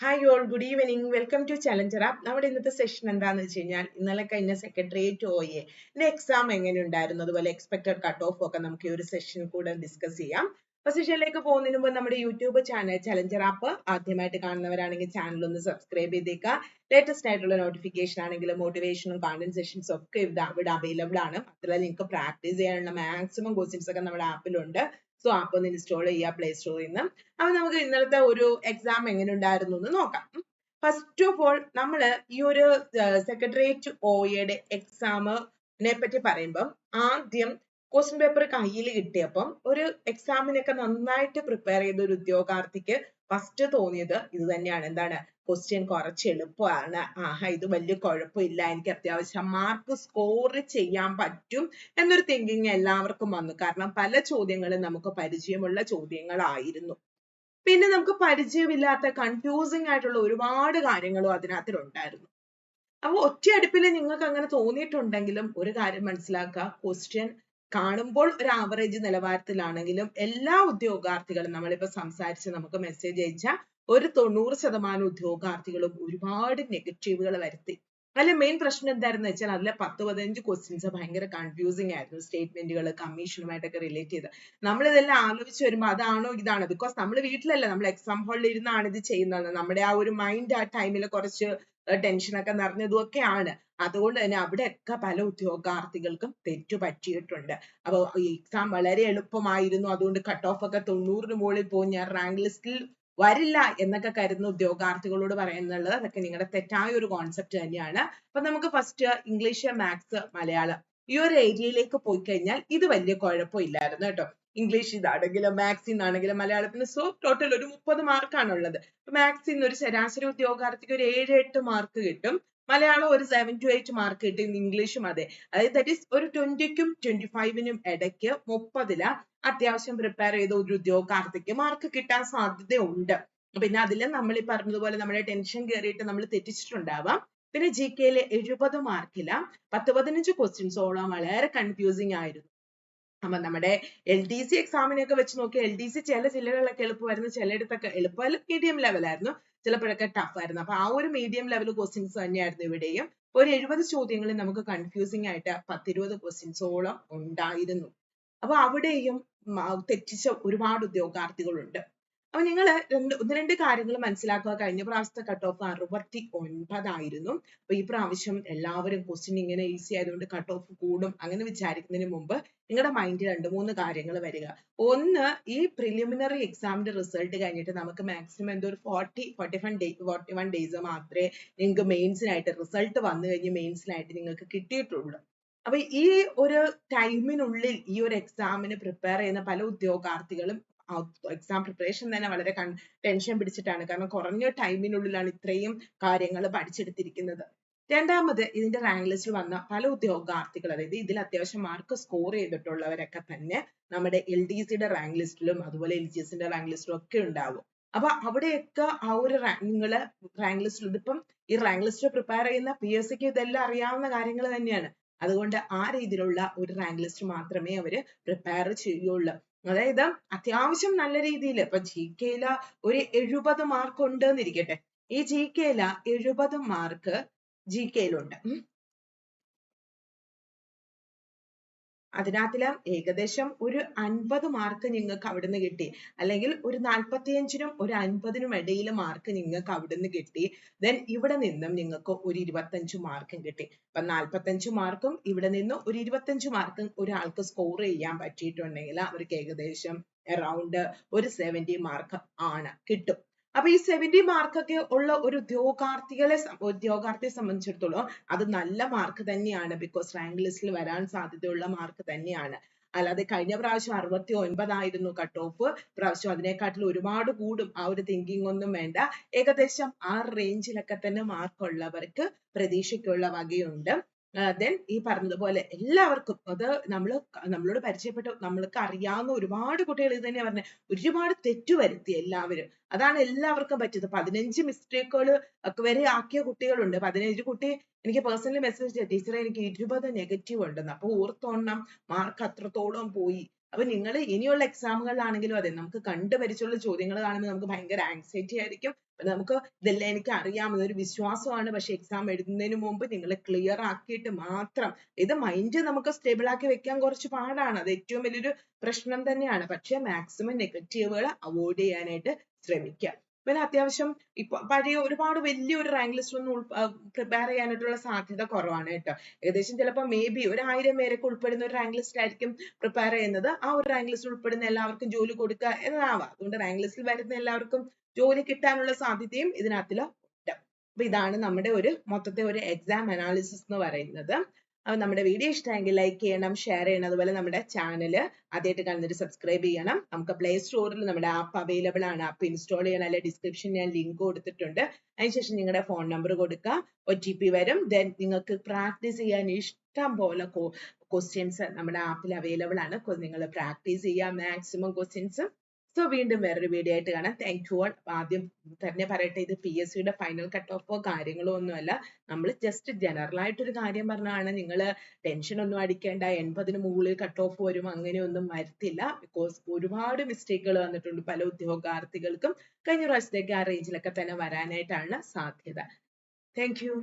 Hi all good evening welcome to challenger app നമ്മുടെ ഇന്നത്തെ session എന്താണെന്ന് വെച്ച് കഴിഞ്ഞാൽ ഇന്നലെ കഴിഞ്ഞ സെക്രട്ടേറിയറ്റ് ഒയെ എക്സാം എങ്ങനെ ഉണ്ടായിരുന്നു അതുപോലെ എക്സ്പെക്ടഡ് കട്ട് ഓഫ് ഒക്കെ നമുക്ക് ഈ ഒരു സെഷനിൽ കൂടെ ഡിസ്കസ് ചെയ്യാം. അപ്പൊ സെഷനിലേക്ക് പോകുന്നതിന് മുമ്പ് നമ്മുടെ യൂട്യൂബ് ചാനൽ ചലഞ്ചർ ആപ്പ് ആദ്യമായിട്ട് കാണുന്നവരാണെങ്കിൽ ചാനൽ ഒന്ന് സബ്സ്ക്രൈബ് ചെയ്തേക്കുക ലേറ്റസ്റ്റ് ആയിട്ടുള്ള നോട്ടിഫിക്കേഷൻ ആണെങ്കിലും മോട്ടിവേഷനും കണ്ടന്റ് സെഷൻസ് ഒക്കെ ഇവിടെ അവൈലബിൾ ആണ്. മാത്രമല്ല നിങ്ങൾക്ക് പ്രാക്ടീസ് ചെയ്യാനുള്ള മാക്സിമം ക്വസ്റ്റ്യൻസ് ഒക്കെ നമ്മുടെ ആപ്പിലുണ്ട് സോ ആപ്പ് ഒന്ന് ഇൻസ്റ്റാൾ ചെയ്യുക പ്ലേ സ്റ്റോറിൽ നിന്ന്. അപ്പൊ നമുക്ക് ഇന്നലത്തെ ഒരു എക്സാം എങ്ങനെ ഉണ്ടായിരുന്നു എന്ന് നോക്കാം. ഫസ്റ്റ് ഓഫ് ഓൾ നമ്മൾ ഈ ഒരു സെക്രട്ടേറിയറ്റ് ഒയുടെ എക്സാമിനെ പറ്റി പറയുമ്പോൾ ആദ്യം ക്വസ്റ്റ്യൻ പേപ്പർ കയ്യിൽ കിട്ടിയപ്പം ഒരു എക്സാമിനൊക്കെ നന്നായിട്ട് പ്രിപ്പയർ ചെയ്ത ഒരു ഉദ്യോഗാർത്ഥിക്ക് ഫസ്റ്റ് തോന്നിയത് ഇത് തന്നെയാണ്. എന്താണ്? ക്വസ്റ്റ്യൻ കുറച്ച് എളുപ്പമാണ്. ആഹാ ഇത് വലിയ കുഴപ്പമില്ല. എനിക്ക് അത്യാവശ്യം മാർക്ക് സ്കോർ ചെയ്യാൻ പറ്റും എന്നൊരു തിങ്കിങ് എല്ലാവർക്കും വന്നു. കാരണം പല ചോദ്യങ്ങളും നമുക്ക് പരിചയമുള്ള ചോദ്യങ്ങളായിരുന്നു. പിന്നെ നമുക്ക് പരിചയമില്ലാത്ത കൺഫ്യൂസിങ് ആയിട്ടുള്ള ഒരുപാട് കാര്യങ്ങളും അതിനകത്തിലുണ്ടായിരുന്നു. അപ്പൊ ഒറ്റയടുപ്പിൽ നിങ്ങൾക്ക് അങ്ങനെ തോന്നിയിട്ടുണ്ടെങ്കിലും ഒരു കാര്യം മനസ്സിലാക്കുക. ക്വസ്റ്റ്യൻ കാണുമ്പോൾ ഒരു ആവറേജ് നിലവാരത്തിലാണെങ്കിലും എല്ലാ ഉദ്യോഗാർത്ഥികളും നമ്മളിപ്പോ സംസാരിച്ച് നമുക്ക് മെസ്സേജ് അയച്ച ഒരു തൊണ്ണൂറ് ശതമാനം ഉദ്യോഗാർത്ഥികളും ഒരുപാട് നെഗറ്റീവുകൾ വരുത്തി. അതിലെ മെയിൻ പ്രശ്നം എന്തായിരുന്നു വെച്ചാൽ അതിലെ പത്ത് പതിനഞ്ച് ക്വസ്റ്റ്യൻസ് ഭയങ്കര കൺഫ്യൂസിങ് ആയിരുന്നു. സ്റ്റേറ്റ്മെന്റുകൾ കമ്മീഷനുമായിട്ടൊക്കെ റിലേറ്റ് ചെയ്ത്. നമ്മൾ ഇതെല്ലാം ആലോചിച്ച് വരുമ്പോൾ അതാണോ ഇതാണോ? ബിക്കോസ് നമ്മൾ വീട്ടിലല്ല നമ്മൾ എക്സാം ഹാളിൽ ഇരുന്നാണ് ഇത് ചെയ്യുന്നത്. നമ്മുടെ ആ ഒരു മൈൻഡ് ആ ടൈമിൽ കുറച്ച് ടെൻഷനൊക്കെ നിറഞ്ഞതും ഒക്കെയാണ് അതുകൊണ്ട് തന്നെ അവിടെയൊക്കെ പല ഉദ്യോഗാർത്ഥികൾക്കും തെറ്റു പറ്റിയിട്ടുണ്ട്. അപ്പോൾ എക്സാം വളരെ എളുപ്പമായിരുന്നു. അതുകൊണ്ട് കട്ട് ഓഫ് ഒക്കെ തൊണ്ണൂറിന് മുകളിൽ പോയി. ഞാൻ റാങ്ക് ലിസ്റ്റിൽ വരില്ല എന്നൊക്കെ കരുതുന്ന ഉദ്യോഗാർത്ഥികളോട് പറയുന്നുള്ളത് അതൊക്കെ നിങ്ങളുടെ തെറ്റായ ഒരു കോൺസെപ്റ്റ് തന്നെയാണ്. അപ്പൊ നമുക്ക് ഫസ്റ്റ് ഇംഗ്ലീഷ് മാത്സ് മലയാളം ഈ ഒരു ഏരിയയിലേക്ക് പോയി കഴിഞ്ഞാൽ ഇത് വലിയ കുഴപ്പമില്ലായിരുന്നു കേട്ടോ. ഇംഗ്ലീഷ് ഇതാണെങ്കിലും മാത്സിൽ നിന്നാണെങ്കിലും മലയാളത്തിന് സോ ടോട്ടൽ ഒരു മുപ്പത് മാർക്കാണ് ഉള്ളത് മാത്സിൽ ഒരു ശരാശരി ഉദ്യോഗാർത്ഥിക്ക് ഒരു ഏഴ് എട്ട് മാർക്ക് കിട്ടും. മലയാളം ഒരു സെവൻ ടു എയ്റ്റ് മാർക്ക് കിട്ടും. ഇംഗ്ലീഷും അതെ. അതായത് ദാറ്റ് ഈസ് ഒരു ട്വന്റിക്കും ട്വന്റി ഫൈവിനും ഇടയ്ക്ക് മുപ്പതിൽ അത്യാവശ്യം പ്രിപ്പയർ ചെയ്ത ഒരു ഉദ്യോഗാർത്ഥിക്ക് മാർക്ക് കിട്ടാൻ സാധ്യതയുണ്ട്. പിന്നെ അതിൽ നമ്മൾ ഈ പറഞ്ഞതുപോലെ നമ്മുടെ ടെൻഷൻ കയറിയിട്ട് നമ്മൾ തെറ്റിച്ചിട്ടുണ്ടാവാം. പിന്നെ ജി കെയിലെ എഴുപത് മാർക്കിൽ പത്ത് പതിനഞ്ച് ക്വസ്റ്റ്യൻസോളം വളരെ കൺഫ്യൂസിങ് ആയിരുന്നു. അപ്പൊ നമ്മുടെ എൽ ഡി സി എക്സാമിനൊക്കെ വെച്ച് നോക്കി എൽ ഡി സി ചില ജില്ലകളിലൊക്കെ എളുപ്പമായിരുന്നു. ചിലയിടത്തൊക്കെ എളുപ്പം മീഡിയം ലെവലായിരുന്നു ചിലപ്പോഴൊക്കെ ടഫ് ആയിരുന്നു. അപ്പൊ ആ ഒരു മീഡിയം ലെവൽ ക്വസ്റ്റ്യൻസ് തന്നെയായിരുന്നു ഇവിടെയും. ഒരു എഴുപത് ചോദ്യങ്ങളിൽ നമുക്ക് കൺഫ്യൂസിംഗ് ആയിട്ട് പത്തിരുപത് ക്വസ്റ്റ്യൻസോളം ഉണ്ടായിരുന്നു. അപ്പൊ അവിടെയും തെറ്റിച്ച ഒരുപാട് ഉദ്യോഗാർത്ഥികളുണ്ട്. അപ്പൊ നിങ്ങൾ രണ്ട് ഒന്ന് രണ്ട് കാര്യങ്ങൾ മനസ്സിലാക്കുക. കഴിഞ്ഞ പ്രാവശ്യത്തെ കട്ട് ഓഫ് അറുപത്തി ഒൻപതായിരുന്നു അപ്പൊ ഈ പ്രാവശ്യം എല്ലാവരും ക്വസ്റ്റ്യൻ ഇങ്ങനെ ഈസി ആയതുകൊണ്ട് കട്ട് ഓഫ് കൂടും അങ്ങനെ വിചാരിക്കുന്നതിന് മുമ്പ് നിങ്ങളുടെ മൈൻഡിൽ രണ്ട് മൂന്ന് കാര്യങ്ങൾ വരിക. ഒന്ന് ഈ പ്രിലിമിനറി എക്സാമിന്റെ റിസൾട്ട് കഴിഞ്ഞിട്ട് നമുക്ക് മാക്സിമം എന്തോ ഒരു forty forty one day forty one days മാത്രമേ നിങ്ങൾക്ക് മെയിൻസിനായിട്ട് റിസൾട്ട് വന്നു കഴിഞ്ഞ് മെയിൻസിനായിട്ട് നിങ്ങൾക്ക് കിട്ടിയിട്ടുള്ളൂ. അപ്പൊ ഈ ഒരു ടൈമിനുള്ളിൽ ഈ ഒരു എക്സാമിന് പ്രിപ്പയർ ചെയ്യുന്ന പല ഉദ്യോഗാർത്ഥികളും എക്സാം പ്രിപ്പറേഷൻ തന്നെ വളരെ ടെൻഷൻ പിടിച്ചിട്ടാണ്. കാരണം കുറഞ്ഞ ടൈമിനുള്ളിലാണ് ഇത്രയും കാര്യങ്ങൾ പഠിച്ചെടുത്തിരിക്കുന്നത്. രണ്ടാമത് ഇതിന്റെ റാങ്ക് ലിസ്റ്റിൽ വന്ന പല ഉദ്യോഗാർത്ഥികൾ അതായത് ഇതിൽ അത്യാവശ്യം മാർക്ക് സ്കോർ ചെയ്തിട്ടുള്ളവരൊക്കെ തന്നെ നമ്മുടെ എൽ ഡി സിയുടെ റാങ്ക് ലിസ്റ്റിലും അതുപോലെ എൽ ജി എസിന്റെ റാങ്ക് ലിസ്റ്റിലും ഒക്കെ ഉണ്ടാവും. അപ്പൊ അവിടെയൊക്കെ ആ ഒരു നിങ്ങൾ റാങ്ക് ലിസ്റ്റിൽ ഇതിപ്പം ഈ റാങ്ക് ലിസ്റ്റ് പ്രിപ്പയർ ചെയ്യുന്ന പി എസ് സിക്ക് ഇതെല്ലാം അറിയാവുന്ന കാര്യങ്ങൾ തന്നെയാണ്. അതുകൊണ്ട് ആ രീതിയിലുള്ള ഒരു റാങ്ക് ലിസ്റ്റ് മാത്രമേ അവർ പ്രിപ്പയർ ചെയ്യുള്ളൂ അതായത് അത്യാവശ്യം നല്ല രീതിയിൽ ഇപ്പൊ ജി കെയില ഒരു എഴുപത് മാർക്ക് ഉണ്ട് എന്നിരിക്കട്ടെ ഈ ജി കെയില എഴുപത് മാർക്ക് ജി കെയിലുണ്ട് അതിനകത്തിൽ ഏകദേശം ഒരു അൻപത് മാർക്ക് നിങ്ങൾക്ക് അവിടുന്ന് കിട്ടി. അല്ലെങ്കിൽ ഒരു നാൽപ്പത്തിയഞ്ചിനും ഒരു അൻപതിനും ഇടയിൽ മാർക്ക് നിങ്ങൾക്ക് അവിടുന്ന് കിട്ടി. Then ഇവിടെ നിന്നും നിങ്ങൾക്ക് ഒരു ഇരുപത്തഞ്ച് മാർക്കും കിട്ടി. അപ്പൊ നാൽപ്പത്തഞ്ച് മാർക്കും ഇവിടെ നിന്നും ഒരു ഇരുപത്തഞ്ച് മാർക്കും ഒരാൾക്ക് സ്കോർ ചെയ്യാൻ പറ്റിയിട്ടുണ്ടെങ്കിൽ അവർക്ക് ഏകദേശം അറൗണ്ട് ഒരു സെവന്റി മാർക്ക് ആണ് കിട്ടും. അപ്പൊ ഈ സെവന്റി മാർക്കൊക്കെ ഉള്ള ഒരു ഉദ്യോഗാർത്ഥികളെ ഉദ്യോഗാർത്ഥിയെ സംബന്ധിച്ചിടത്തോളം അത് നല്ല മാർക്ക് തന്നെയാണ്. ബിക്കോസ് റാങ്ക് ലിസ്റ്റിൽ വരാൻ സാധ്യതയുള്ള മാർക്ക് തന്നെയാണ്. അല്ലാതെ കഴിഞ്ഞ പ്രാവശ്യം അറുപത്തി ഒൻപതായിരുന്നു കട്ട് ഓഫ് പ്രാവശ്യം അതിനെക്കാട്ടിൽ ഒരുപാട് കൂടും. ആ ഒരു തിങ്കിങ് ഒന്നും വേണ്ട. ഏകദേശം ആ റേഞ്ചിലൊക്കെ തന്നെ മാർക്ക് ഉള്ളവർക്ക് പ്രതീക്ഷയ്ക്കുള്ള വകയുണ്ട്. ദെൻ ഈ പറഞ്ഞതുപോലെ എല്ലാവർക്കും അത് നമ്മൾ നമ്മളോട് പരിചയപ്പെട്ട നമ്മൾക്ക് അറിയാവുന്ന ഒരുപാട് കുട്ടികൾ ഇത് തന്നെയാ പറഞ്ഞത് ഒരുപാട് തെറ്റ് വരുത്തി എല്ലാവരും. അതാണ് എല്ലാവർക്കും പറ്റിയത്. പതിനഞ്ച് മിസ്റ്റേക്കുകൾ ഒക്കെ വരെ ആക്കിയ കുട്ടികളുണ്ട്. പതിനഞ്ച് കുട്ടി എനിക്ക് പേഴ്സണലി മെസ്സേജ് ടീച്ചറെ എനിക്ക് ഇരുപത് നെഗറ്റീവ് ഉണ്ടെന്ന്. അപ്പൊ ഓർത്തോണം മാർക്ക് അത്രത്തോളം പോയി. അപ്പൊ നിങ്ങൾ ഇനിയുള്ള എക്സാമുകളിലാണെങ്കിലും അതെ നമുക്ക് കണ്ടുപരിച്ചുള്ള ചോദ്യങ്ങൾ കാണുമ്പോൾ നമുക്ക് ഭയങ്കര ആങ്സൈറ്റി ആയിരിക്കും. നമുക്ക് ഇതെല്ലാം എനിക്ക് അറിയാം ഒരു വിശ്വാസമാണ്. പക്ഷെ എക്സാം എഴുതുന്നതിന് മുമ്പ് നിങ്ങൾ ക്ലിയർ ആക്കിയിട്ട് മാത്രം ഇത് മൈൻഡ് നമുക്ക് സ്റ്റേബിൾ ആക്കി വെക്കാൻ കുറച്ച് പാടാണ്. അത് ഏറ്റവും വലിയൊരു പ്രശ്നം തന്നെയാണ്. പക്ഷെ മാക്സിമം നെഗറ്റീവുകൾ അവോയ്ഡ് ചെയ്യാനായിട്ട് ശ്രമിക്കുക. പിന്നെ അത്യാവശ്യം ഇപ്പൊ പഴയ ഒരുപാട് വലിയൊരു റാങ്ക് ലിസ്റ്റ് ഒന്നും പ്രിപ്പയർ ചെയ്യാനായിട്ടുള്ള സാധ്യത കുറവാണ് കേട്ടോ. ഏകദേശം ചിലപ്പോൾ മേ ബി ഒരു ആയിരം പേരൊക്കെ ഉൾപ്പെടുന്ന ഒരു റാങ്ക് ലിസ്റ്റ് ആയിരിക്കും പ്രിപ്പയർ ചെയ്യുന്നത്. ആ ഒരു റാങ്ക് ലിസ്റ്റ് ഉൾപ്പെടുന്ന എല്ലാവർക്കും ജോലി കൊടുക്കുക എന്നതാവാം. അതുകൊണ്ട് റാങ്ക് ലിസ്റ്റിൽ വരുന്ന എല്ലാവർക്കും ജോലി കിട്ടാനുള്ള സാധ്യതയും ഇതിനകത്തിൽ അപ്പൊ ഇതാണ് നമ്മുടെ ഒരു മൊത്തത്തെ ഒരു എക്സാം അനാലിസിസ് എന്ന് പറയുന്നത്. അപ്പൊ നമ്മുടെ വീഡിയോ ഇഷ്ടമെങ്കിൽ ലൈക്ക് ചെയ്യണം ഷെയർ ചെയ്യണം അതുപോലെ നമ്മുടെ ചാനൽ ആദ്യമായിട്ട് കാണുന്നവർ സബ്സ്ക്രൈബ് ചെയ്യണം. നമുക്ക് പ്ലേ സ്റ്റോറിൽ നമ്മുടെ ആപ്പ് അവൈലബിൾ ആണ്. ആപ്പ് ഇൻസ്റ്റാൾ ചെയ്യണം അല്ലെ ഡിസ്ക്രിപ്ഷൻ ഞാൻ ലിങ്ക് കൊടുത്തിട്ടുണ്ട്. അതിനുശേഷം നിങ്ങളുടെ ഫോൺ നമ്പർ കൊടുക്കുക. ഒ ടി പി വരും. ദെൻ നിങ്ങൾക്ക് പ്രാക്ടീസ് ചെയ്യാൻ ഇഷ്ടം പോലെ ക്വസ്റ്റ്യൻസ് നമ്മുടെ ആപ്പിൽ അവൈലബിൾ ആണ്. നിങ്ങൾ പ്രാക്ടീസ് ചെയ്യുക മാക്സിമം ക്വസ്റ്റ്യൻസ് സോ വീണ്ടും വേറൊരു വീഡിയോ ആയിട്ട് കാണാം. താങ്ക് യു ഓൾ ആദ്യം തന്നെ പറയട്ടെ ഇത് പി എസ് സിയുടെ ഫൈനൽ കട്ട് ഓഫോ കാര്യങ്ങളോ ഒന്നുമല്ല. നമ്മൾ ജസ്റ്റ് ജനറൽ ആയിട്ടൊരു കാര്യം പറഞ്ഞാണ് നിങ്ങൾ ടെൻഷൻ ഒന്നും അടിക്കേണ്ട എൺപതിന് മുകളിൽ കട്ട് ഓഫ് വരും അങ്ങനെയൊന്നും വരത്തില്ല. ബിക്കോസ് ഒരുപാട് മിസ്റ്റേക്കുകൾ വന്നിട്ടുണ്ട് പല ഉദ്യോഗാർത്ഥികൾക്കും. കഴിഞ്ഞ പ്രാവശ്യത്തേക്ക് ആ റേഞ്ചിലൊക്കെ തന്നെ വരാനായിട്ടാണ് സാധ്യത. Thank you